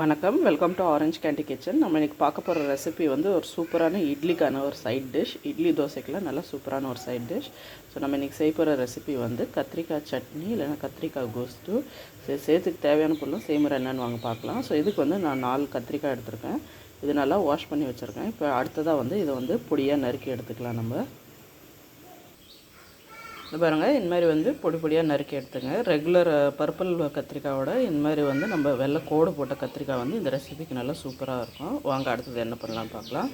வணக்கம். Welcome to orange candy kitchen நம்ம இன்றைக்கி பார்க்க போகிற ரெசிபி வந்து ஒரு சூப்பரான இட்லிக்கான ஒரு சைட் டிஷ் இட்லி தோசைக்கெலாம் நல்லா சூப்பரான ஒரு சைட் டிஷ் ஸோ நம்ம இன்றைக்கி செய்ய போகிற ரெசிபி வந்து கத்திரிக்காய் சட்னி இல்லைன்னா கத்திரிக்காய் கோஸ்து சரி சேர்த்துக்கு தேவையான பொருளும் செய்முறை என்னென்னு வாங்க பார்க்கலாம். ஸோ இதுக்கு வந்து நான் நாலு கத்திரிக்காய் எடுத்திருக்கேன். இது நல்லா வாஷ் பண்ணி வச்சுருக்கேன். இப்போ அடுத்ததாக வந்து இதை வந்து பொடியாக நறுக்கி எடுத்துக்கலாம் நம்ம. இந்த பாருங்கள் இந்தமாதிரி வந்து பொடி பொடியாக நறுக்கி எடுத்துங்க. ரெகுலர் பர்பிள் கத்திரிக்காயோட இந்தமாதிரி வந்து நம்ம வெள்ளை கோடு போட்ட கத்திரிக்காய் வந்து இந்த ரெசிபிக்கு நல்லா சூப்பராக இருக்கும். வாங்க அடுத்தது என்ன பண்ணலாம்னு பார்க்கலாம்.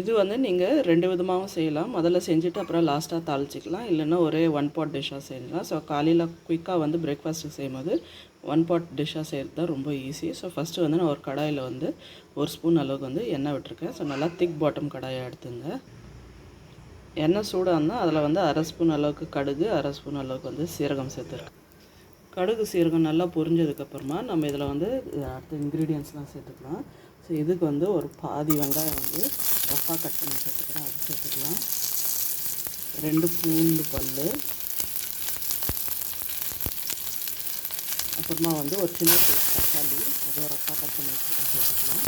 இது வந்து நீங்கள் ரெண்டு விதமாகவும் செய்யலாம். முதல்ல செஞ்சுட்டு அப்புறம் லாஸ்ட்டாக தாளிச்சிக்கலாம். இல்லைன்னா ஒரே ஒன் பாட் டிஷ்ஷாக செய்யலாம். ஸோ காலையில் குயிக்காக வந்து பிரேக்ஃபாஸ்ட்டு செய்யும்போது ஒன் பாட் டிஷ்ஷாக செய்கிறது தான் ரொம்ப ஈஸி ஸோ ஃபஸ்ட்டு வந்து நான் ஒரு கடாயில் வந்து ஒரு ஸ்பூன் அளவுக்கு வந்து எண்ணெய் விட்டுருக்கேன். ஸோ நல்லா திக் பாட்டம் கடாயாக எடுத்துங்க. எண்ணெய் சூடாக இருந்தால் அதில் வந்து அரை ஸ்பூன் அளவுக்கு கடுகு அரை ஸ்பூன் அளவுக்கு வந்து சீரகம் சேர்த்துருக்கேன். கடுகு சீரகம் நல்லா பொரிஞ்சதுக்கப்புறமா நம்ம இதில் வந்து அடுத்த இன்க்ரீடியன்ஸ்லாம் சேர்த்துக்கலாம். ஸோ இதுக்கு வந்து ஒரு பாதி வெங்காயம் வந்து ரஃபாக கட் பண்ணி சேர்த்துக்கிறேன். அது சேர்த்துக்கலாம். ரெண்டு பூண்டு பல் அப்புறமா வந்து ஒரு சின்ன தக்காளி. அதுவும் ரஃபாக கட் பண்ணி வச்சுருக்கேன். சேர்த்துக்கலாம்.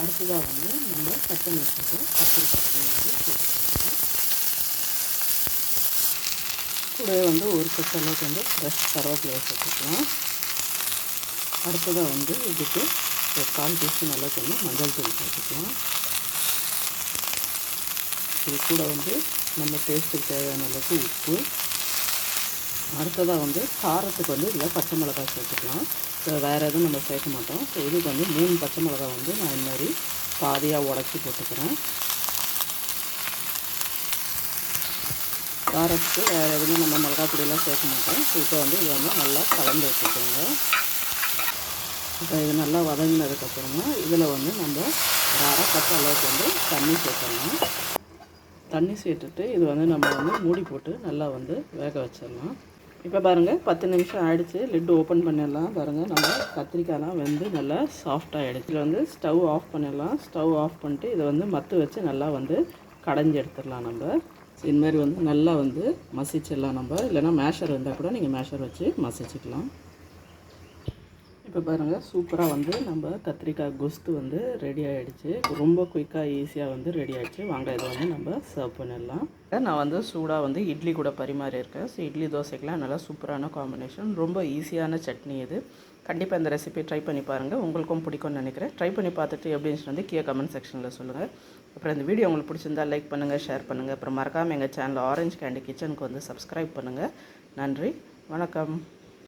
அடுத்ததாக வந்து நம்ம பச்சை மிளகாய் கத்திரிக்காய் வந்து சேர்த்துக்கலாம். கூடவே வந்து ஒரு கட் அளவுக்கு வந்து ஃப்ரெஷ் கருவேப்பிலையை சேர்த்துக்கலாம். அடுத்ததாக வந்து இதுக்கு ஒரு கால் டீஸ்பூன் அளவுக்கு வந்து மஞ்சள் தூள் சேர்த்துக்கலாம். இது கூட வந்து நம்ம டேஸ்ட்டுக்கு தேவையான அளவுக்கு உப்பு அடுத்ததாக வந்து காரத்துக்கு வந்து இதில் பச்சை மிளகாய் சேர்த்துக்கலாம். இப்போ வேறு எதுவும் நம்ம சேர்க்க மாட்டோம். ஸோ இதுக்கு வந்து மூணு பச்சை மிளகாய் வந்து நான் இந்த மாதிரி பாதியாக உடச்சி போட்டுக்கிறேன். காரத்துக்கு வேறு எதுவும் நம்ம மிளகாய் பொடியெல்லாம் சேர்க்க மாட்டோம். ஸோ இப்போ வந்து இதை வந்து நல்லா கலந்து வச்சுக்கோங்க இப்போ இது நல்லா வதங்கினதுக்கப்புறமா இதில் வந்து நம்ம ஒரு அரை கப் அளவுக்கு வந்து தண்ணி சேர்த்துடலாம். தண்ணி சேர்த்துட்டு இது வந்து நம்ம வந்து மூடி போட்டு நல்லா வந்து வேக வச்சிடலாம். இப்போ பாருங்கள் பத்து நிமிஷம் ஆகிடுச்சு லிட் ஓப்பன் பண்ணிடலாம். பாருங்கள் நம்ம கத்திரிக்காய்லாம் வந்து நல்லா சாஃப்டாகிடுச்சு இதில் வந்து ஸ்டவ் ஆஃப் பண்ணிடலாம். ஸ்டவ் ஆஃப் பண்ணிட்டு இதை வந்து மத்து வச்சு நல்லா வந்து கடைஞ்சி எடுத்துடலாம் நம்ம. இந்த மாதிரி வந்து நல்லா வந்து மசிச்சிடலாம் நம்ம. இல்லைனா மேஷர் இருந்தால் கூட நீங்கள் மேஷர் வச்சு மசிச்சுக்கலாம். இப்போ பாருங்கள் சூப்பராக வந்து நம்ம கத்திரிக்காய் குஸ்து வந்து ரெடி ஆகிடுச்சு ரொம்ப குயிக்காக ஈஸியாக வந்து ரெடி ஆகிடுச்சு வாங்க இதை வந்து நம்ம சர்வ் பண்ணிடலாம். நான் வந்து சூடாக வந்து இட்லி கூட பரிமாறியிருக்கேன். ஸோ இட்லி தோசைக்கெலாம் நல்லா சூப்பரான காம்பினேஷன் ரொம்ப ஈஸியான சட்னி இது. கண்டிப்பாக இந்த ரெசிபி ட்ரை பண்ணி பாருங்கள் உங்களுக்கும் பிடிக்கும்னு நினைக்கிறேன். ட்ரை பண்ணி பார்த்துட்டு எப்படின்னு வந்து கீழே கமெண்ட் செக்ஷனில் சொல்லுங்கள் அப்புறம் இந்த வீடியோ உங்களுக்கு பிடிச்சிருந்தா லைக் பண்ணுங்கள் ஷேர் பண்ணுங்கள் அப்புறம் மறக்காமல் எங்கள் சேனல் ஆரஞ்ச் கேண்டி கிச்சனுக்கு வந்து சப்ஸ்கிரைப் பண்ணுங்கள் நன்றி. வணக்கம்.